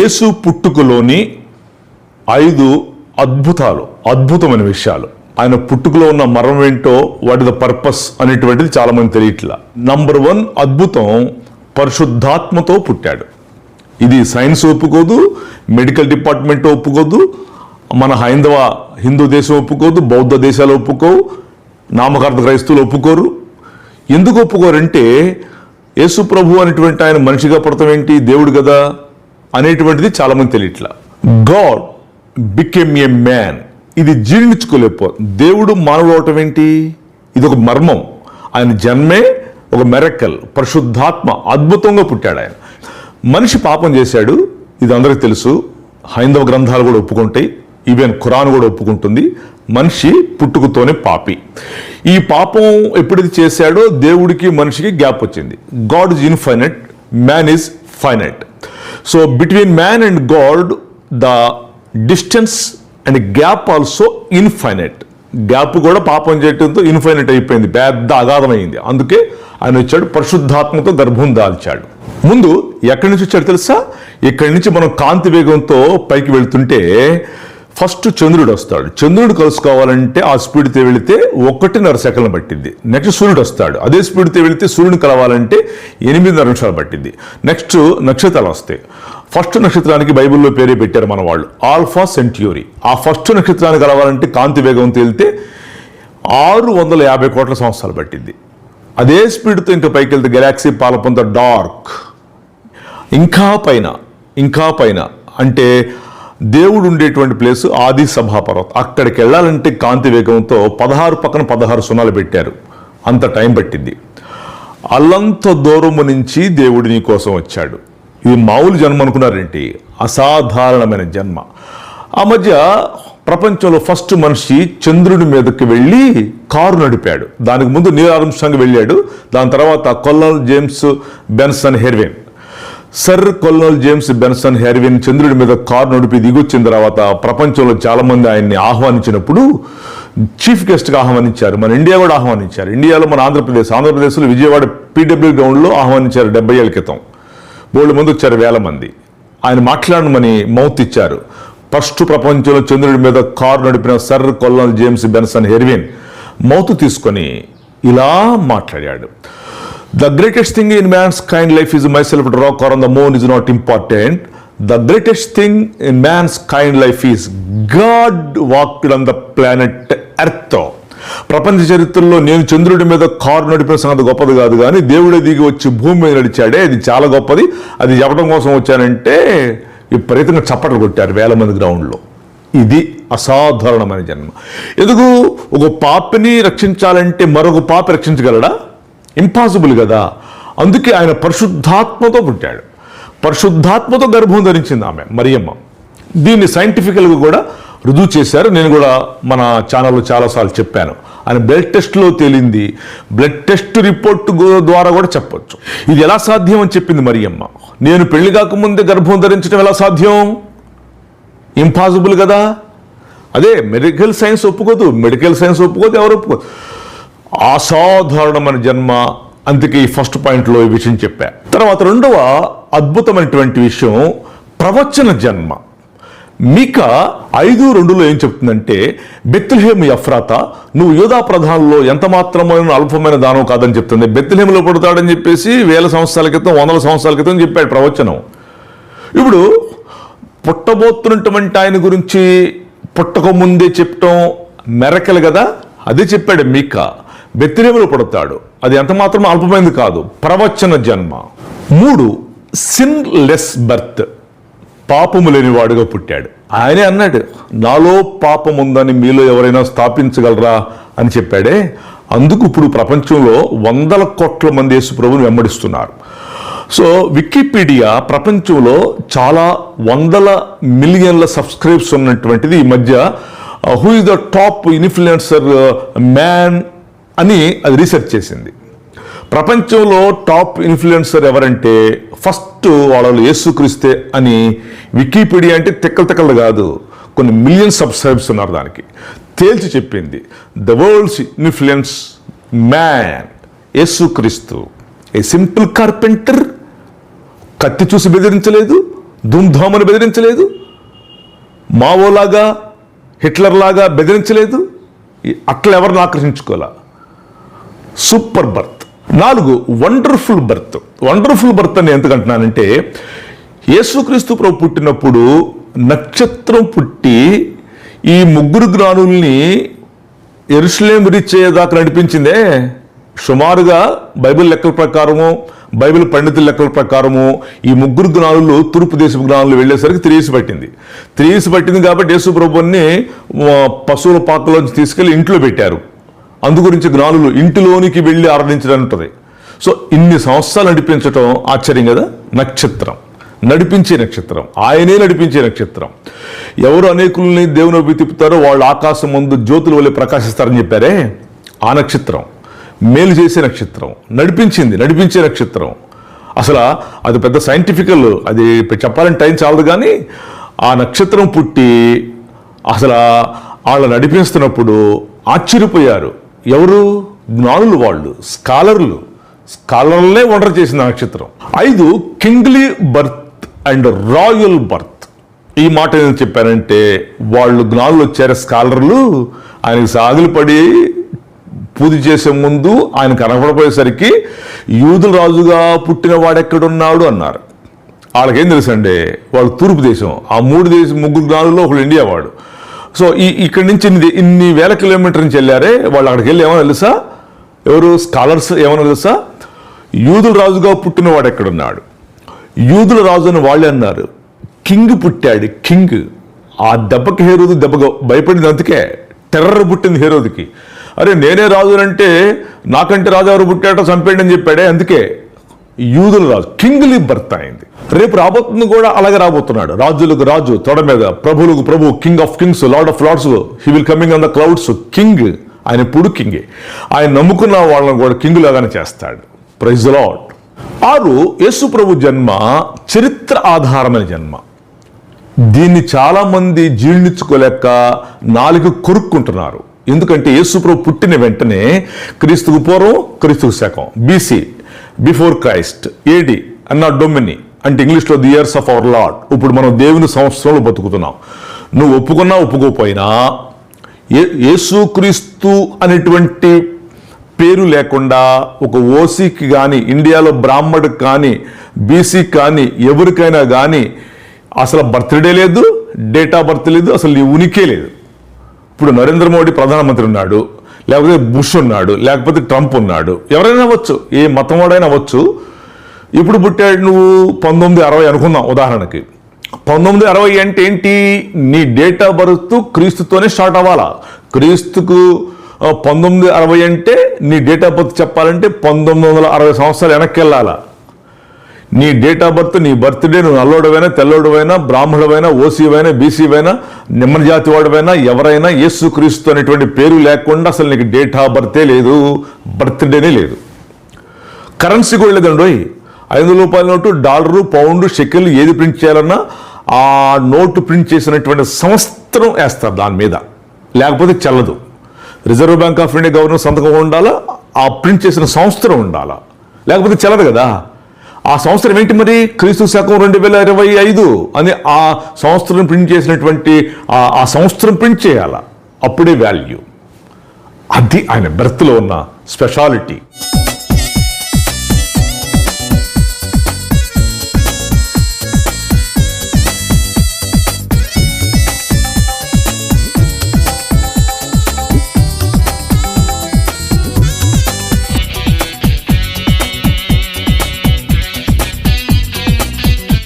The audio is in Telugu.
యేసు పుట్టుకలోని ఐదు అద్భుతాలు అద్భుతమైన విషయాలు. ఆయన పుట్టుకలో ఉన్న మరణం ఏంటో వాటి ద పర్పస్ అనేటువంటిది చాలా మంది తెలియట్లా. నంబర్ వన్ అద్భుతం పరిశుద్ధాత్మతో పుట్టాడు. ఇది సైన్స్ ఒప్పుకోదు మెడికల్ డిపార్ట్మెంట్ ఒప్పుకోదు మన హైందవ హిందూ దేశం ఒప్పుకోదు బౌద్ధ దేశాలు ఒప్పుకోవు నామకార్థ క్రైస్తువులు ఒప్పుకోరు. ఎందుకు ఒప్పుకోరంటే యేసు ప్రభు అనేటువంటి ఆయన మనిషిగా పుడతాం ఏంటి? దేవుడు కదా. అనేటువంటిది చాలామంది తెలియట్లా. గాడ్ బికెమ్ ఏ మ్యాన్ ఇది జీర్ణించుకోలేపో దేవుడు మానవుడు అవటం ఏంటి? ఇది ఒక మర్మం. ఆయన జన్మే ఒక మెరక్కల్ పరిశుద్ధాత్మ అద్భుతంగా పుట్టాడు ఆయన. మనిషి పాపం చేశాడు ఇది అందరికీ తెలుసు. హైందవ గ్రంథాలు కూడా ఒప్పుకుంటాయి. ఈవెన్ ఖురాన్ కూడా ఒప్పుకుంటుంది. మనిషి పుట్టుకతోనే పాపి. ఈ పాపం ఎప్పుడైతే చేశాడో దేవుడికి మనిషికి గ్యాప్ వచ్చింది. God is infinite man is finite so between man and God the distance and gap also infinite gap కూడా పాపం చేయడంతో ఇన్ఫైనట్ అయిపోయింది. పెద్ద అగాధమైంది అందుకే ఆయన వచ్చాడు పరిశుద్ధాత్మతో గర్భం దాల్చాడు. ముందు ఎక్కడి నుంచి వచ్చాడు తెలుసా? ఇక్కడి నుంచి మనం కాంతి వేగంతో పైకి వెళ్తుంటే ఫస్ట్ చంద్రుడు వస్తాడు. చంద్రుడు కలుసుకోవాలంటే ఆ స్పీడ్తో వెళితే ఒకటిన్నర సెకండ్లు పట్టింది. నెక్స్ట్ సూర్యుడు వస్తాడు. అదే స్పీడ్తో వెళితే సూర్యుని కలవాలంటే ఎనిమిదిన్నర నిమిషాలు పట్టింది. నెక్స్ట్ నక్షత్రాలు వస్తాయి. ఫస్ట్ నక్షత్రానికి బైబిల్లో పేరే పెట్టారు మన వాళ్ళు ఆల్ఫా సెంట్యూరీ. ఆ ఫస్ట్ నక్షత్రానికి కలవాలంటే కాంతి వేగం తేలితే ఆరు వందల యాభై కోట్ల సంవత్సరాలు పట్టింది. అదే స్పీడ్తో ఇంకా పైకి వెళ్తే గెలాక్సీ పాలపొంత డార్క్. ఇంకా పైన ఇంకా పైన అంటే దేవుడు ఉండేటువంటి ప్లేస్ ఆది సభాపర్వతం. అక్కడికి వెళ్ళాలంటే కాంతి వేగంతో పదహారు పక్కన పదహారు సున్నాలు పెట్టారు. అంత టైం పట్టింది. అల్లంత దూరము నుంచి దేవుడు నీ కోసం వచ్చాడు. ఇది మామూలు జన్మ అనుకున్నారేంటి? అసాధారణమైన జన్మ. ఆ మధ్య ప్రపంచంలో ఫస్ట్ మనిషి చంద్రుడి మీదకి వెళ్ళి కారు నడిపాడు. దానికి ముందు నీల్ ఆర్మ్స్టాంగ్ వెళ్ళాడు. దాని తర్వాత colonel James Benson Irwin. Sir colonel James Benson Irwin చంద్రుడి మీద కారు నడిపి దిగొచ్చిన తర్వాత ప్రపంచంలో చాలామంది ఆయన్ని ఆహ్వానించినప్పుడు చీఫ్ గెస్ట్గా ఆహ్వానించారు. మన ఇండియా కూడా ఆహ్వానించారు. ఇండియాలో మన ఆంధ్రప్రదేశ్ ఆంధ్రప్రదేశ్లో విజయవాడ పీడబ్ల్యూ గ్రౌండ్లో ఆహ్వానించారు డెబ్బై ఏళ్ళ క్రితం. బోర్డు మంది వచ్చారు వేల మంది. ఆయన మాట్లాడమని మౌత్ ఇచ్చారు. ఫస్ట్ ప్రపంచంలో చంద్రుడి మీద కారు నడిపిన sir colonel James Benson Irwin mouth తీసుకొని ఇలా మాట్లాడాడు. The greatest thing in man's kind life is my self rock or on the moon is not important the greatest thing in man's kind life is God walked on the planet Earth ప్రపంచ చరిత్రలో నేను చంద్రుడి మీద కారు నడిపిన సంగతి గొప్పది కాదు కానీ దేవుడే దిగి వచ్చి భూమి మీద నడిచాడే. అది చాలా గొప్పది. అది చెప్పడం కోసం వచ్చానంటే విపరీతంగా చప్పట్లు కొట్టారు వేల మంది గ్రౌండ్లో. ఇది అసాధారణమైన జన్మ. ఎందుకు? ఒక పాపని రక్షించాలంటే మరొక పాప రక్షించగలడా? ఇంపాసిబుల్ కదా. అందుకే ఆయన పరిశుద్ధాత్మతో పుట్టాడు. పరిశుద్ధాత్మతో గర్భం ధరించింది ఆమె మరియమ్మ. దీన్ని సైంటిఫికల్గా కూడా రుజువు చేశారు. నేను కూడా మన ఛానల్లో చాలాసార్లు చెప్పాను. ఆయన బ్లడ్ టెస్ట్లో తేలింది. బ్లడ్ టెస్ట్ రిపోర్ట్ ద్వారా కూడా చెప్పొచ్చు. ఇది ఎలా సాధ్యం అని చెప్పింది మరియమ్మ. నేను పెళ్ళి కాకముందే గర్భం ధరించడం ఎలా సాధ్యం? ఇంపాసిబుల్ కదా. అదే మెడికల్ సైన్స్ ఒప్పుకోదు. మెడికల్ సైన్స్ ఒప్పుకోదు ఎవరు ఒప్పుకోదు అసాధారణమైన జన్మ అందుకే ఈ ఫస్ట్ పాయింట్లో ఈ విషయం చెప్పా. తర్వాత రెండవ అద్భుతమైనటువంటి విషయం ప్రవచన జన్మ. మీక ఐదు రెండులో ఏం చెప్తుందంటే బెత్లహేమ్ ఎఫ్రాత నువ్వు యోధా ప్రధానంలో ఎంత మాత్రమైన అల్పమైన దానం కాదని చెప్తుంది. బెత్లహేములో పడతాడని చెప్పేసి వేల సంవత్సరాల క్రితం వందల సంవత్సరాల క్రితం చెప్పాడు ప్రవచనం. ఇప్పుడు పుట్టబోతున్నటువంటి ఆయన గురించి పుట్టక ముందే చెప్పటం మెరకలు కదా? అదే చెప్పాడు మీక. బెత్తిరేములు పడతాడు. అది ఎంత మాత్రం కాదు. ప్రవచన జన్మ. మూడు సిన్ లెస్ బర్త్ పాపము లేనివాడుగా పుట్టాడు. ఆయనే అన్నాడు నాలో పాపం ఉందని మీలో ఎవరైనా స్థాపించగలరా? అని చెప్పాడే. అందుకు ఇప్పుడు ప్రపంచంలో వందల కోట్ల మంది యేసు ప్రభుని వెంబడిస్తున్నారు. సో వికీపీడియా ప్రపంచంలో చాలా వందల మిలియన్ల సబ్స్క్రైబ్స్ ఉన్నటువంటిది. ఈ మధ్య who is the top influencer man అని అది రీసెర్చ్ చేసింది. ప్రపంచంలో టాప్ ఇన్ఫ్లుయెన్సర్ ఎవరంటే ఫస్ట్ వాళ్ళు యేసుక్రీస్తే అని వికీపీడియా అంటే తిక్కలు తిక్కలు కాదు కొన్ని మిలియన్ సబ్స్క్రైబ్స్ ఉన్నారు దానికి. తేల్చి చెప్పింది ద వరల్డ్స్ ఇన్ఫ్లుయెన్స్ మ్యాన్ యేసుక్రీస్తు. ఏ సింపుల్ కార్పెంటర్ కత్తి చూసి బెదిరించలేదు ధూమ్ధామని బెదిరించలేదు మావోలాగా హిట్లర్ లాగా బెదిరించలేదు అట్లా ఎవరిని ఆకర్షించుకోలే సూపర్ బర్త్. నాలుగు వండర్ఫుల్ బర్త్. వండర్ఫుల్ బర్త్ అని ఎందుకంటున్నానంటే యేసుక్రీస్తు ప్రభు పుట్టినప్పుడు నక్షత్రం పుట్టి ఈ ముగ్గురు జ్ఞానుల్ని ఎరుసలేం రిచ్చేదాకా నడిపించిందే. సుమారుగా బైబిల్ లెక్కల ప్రకారము బైబిల్ పండితుల లెక్కల ప్రకారము ఈ ముగ్గురు జ్ఞానులు తూర్పు దేశపు జ్ఞానులు వెళ్ళేసరికి త్రీసి పట్టింది. త్రీసి పట్టింది కాబట్టి యేసు ప్రభుని పశువుల పాకలోంచి తీసుకెళ్ళి ఇంట్లో పెట్టారు. అందు గురించి జ్ఞానులు ఇంటిలోనికి వెళ్ళి ఆరాధించడం ఉంటుంది సో ఇన్ని సంవత్సరాలు నడిపించటం ఆశ్చర్యం కదా? నక్షత్రం. నడిపించే నక్షత్రం. ఆయనే నడిపించే నక్షత్రం. ఎవరు అనేకుల్ని దేవుని వైపు తిప్పుతారో వాళ్ళు ఆకాశం ముందు జ్యోతుల వల్లే ప్రకాశిస్తారని చెప్పారే? ఆ నక్షత్రం. మేలు చేసే నక్షత్రం. నడిపించింది నడిపించే నక్షత్రం. అసలు అది పెద్ద సైంటిఫికల్ అది చెప్పాలంటే టైం చాలదు కానీ ఆ నక్షత్రం పుట్టి అసలు వాళ్ళ నడిపిస్తున్నప్పుడు ఆశ్చర్యపోయారు. ఎవరు? జ్ఞానులు వాళ్ళు స్కాలర్లు. స్కాలర్లే వండర్ చేసిన నక్షత్రం. ఐదు kingly birth and royal birth. ఈ మాట ఏం చెప్పారంటే వాళ్ళు జ్ఞానులు వచ్చారు స్కాలర్లు. ఆయనకి సాగులు పడి పూజ చేసే ముందు ఆయన కనపడపోయేసరికి యూదుల రాజుగా పుట్టిన వాడెక్కడున్నాడు అన్నారు. వాళ్ళకేం తెలుసండి? వాళ్ళు తూర్పు దేశం. ఆ మూడు దేశం ముగ్గురు జ్ఞానుల్లో ఒకడు ఇండియా వాడు. సో ఈ ఇక్కడి నుంచి ఇన్ని ఇన్ని వేల కిలోమీటర్ నుంచి వెళ్ళారే. వాళ్ళు అక్కడికి వెళ్ళి ఏమైనా తెలుసా? ఎవరు? స్కాలర్స్ ఏమైనా తెలుసా? యూదుల రాజుగా పుట్టినవాడు ఎక్కడున్నాడు? యూదుల రాజు అని వాళ్ళే అన్నారు. కింగ్ పుట్టాడు. కింగ్. ఆ దెబ్బకి హేరోదు దెబ్బగా భయపడింది అందుకే. టెర్రర్ పుట్టింది హేరోదికి. అరే నేనే రాజు అంటే నాకంటే రాజు ఎవరు పుట్టాడో చంపేయండి అని చెప్పాడే అందుకే. యూదుల రాజు కింగ్లీ బర్త్ అయింది. రేపు రాబోతుంది కూడా అలాగే రాబోతున్నాడు. రాజులకు రాజు తొడ మీద ప్రభువులకు ప్రభు king of kings lord of lords he will coming on the clouds king ఆయన ఇప్పుడు కింగే ఆయన నమ్ముకున్న వాళ్ళని కూడా కింగ్ లాగానే చేస్తాడు. ప్రైజ్ లాడ్ ఆరు యేసు ప్రభు జన్మ చరిత్ర ఆధారమైన జన్మ. దీన్ని చాలామంది జీర్ణించుకోలేక నాలుగు కొరుక్కుంటున్నారు. ఎందుకంటే యేసుప్రభు పుట్టిన వెంటనే క్రీస్తుకు పూర్వం క్రీస్తుకు శకం. బీసీ బిఫోర్ క్రైస్ట్ ఏడి అన్న డొమిని అంటే ఇంగ్లీష్లో the years of our lord ఇప్పుడు మనం దేవుని సంవత్సరంలో బతుకుతున్నాం. నువ్వు ఒప్పుకున్నా ఒప్పుకోపోయినా ఏ యేసుక్రీస్తు అనేటువంటి పేరు లేకుండా ఒక ఓసీకి కానీ ఇండియాలో బ్రాహ్మడికి కానీ బీసీ కానీ ఎవరికైనా కానీ అసలు బర్త్డే లేదు డేట్ ఆఫ్ బర్త్ లేదు అసలు నీ ఉనికే లేదు. ఇప్పుడు నరేంద్ర మోడీ ప్రధానమంత్రి ఉన్నాడు. లేకపోతే బుష్ ఉన్నాడు లేకపోతే ట్రంప్ ఉన్నాడు. ఎవరైనా అవ్వచ్చు ఏ మతం వాడైనా అవ్వచ్చు. ఇప్పుడు పుట్టాడు నువ్వు పంతొమ్మిది అరవై అనుకుందాం ఉదాహరణకి. పంతొమ్మిది అరవై అంటే ఏంటి? నీ డేట్ ఆఫ్ బర్త్ క్రీస్తుతోనే స్టార్ట్ అవ్వాలా? క్రీస్తుకు పంతొమ్మిది అరవై అంటే నీ డేట్ ఆఫ్ బర్త్ చెప్పాలంటే పంతొమ్మిది వందల అరవై సంవత్సరాలు వెనక్కి వెళ్ళాలా? నీ డేట్ ఆఫ్ బర్త్ నీ బర్త్డే నువ్వు నల్లోడవైనా తెల్లోడవైనా బ్రాహ్మణుడైనా ఓసీవైనా బీసీవైనా నిమ్మన జాతి వాడివైనా ఎవరైనా యేసు క్రీస్తు అనేటువంటి పేరు లేకుండా అసలు నీకు డేట్ ఆఫ్ బర్తే లేదు బర్త్డేనే లేదు. కరెన్సీ కూడా లేదండి ఐదు వందల రూపాయల నోటు డాలరు పౌండ్ షెకిల్ ఏది ప్రింట్ చేయాలన్నా ఆ నోటు ప్రింట్ చేసినటువంటి సంవత్సరం వేస్తారు దాని మీద. లేకపోతే చల్లదు. Reserve Bank of India governor సంతకం ఉండాలా? ఆ ప్రింట్ చేసిన సంవత్సరం ఉండాలా? లేకపోతే చల్లదు కదా? ఆ సంవత్సరం ఏంటి మరి? క్రీస్తు శకం రెండు వేల ఇరవై ఐదు అని ఆ సంవత్సరం ప్రింట్ చేసినటువంటి ఆ- ఆ సంవత్సరం ప్రింట్ చేయాల? అప్పుడే వాల్యూ. అది ఆయన బెర్త్లో ఉన్న స్పెషాలిటీ.